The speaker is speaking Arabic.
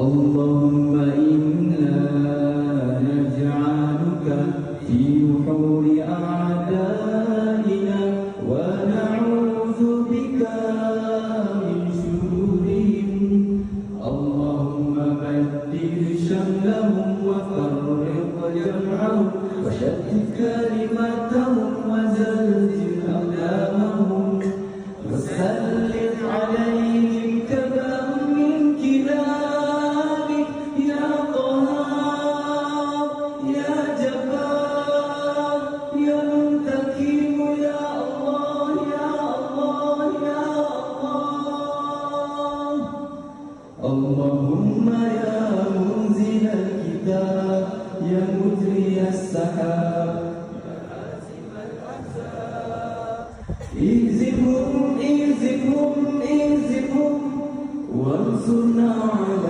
اللهم إنا نجعلك في نحور أعدائنا ونعوذ بك من شرورهم. اللهم بدل شملهم وفرق جمعهم وشتت كلمتهم اللهم يا منزل الكتاب يا مجري السحاب. إنزلهم إنزلهم إنزلهم وانصرنا على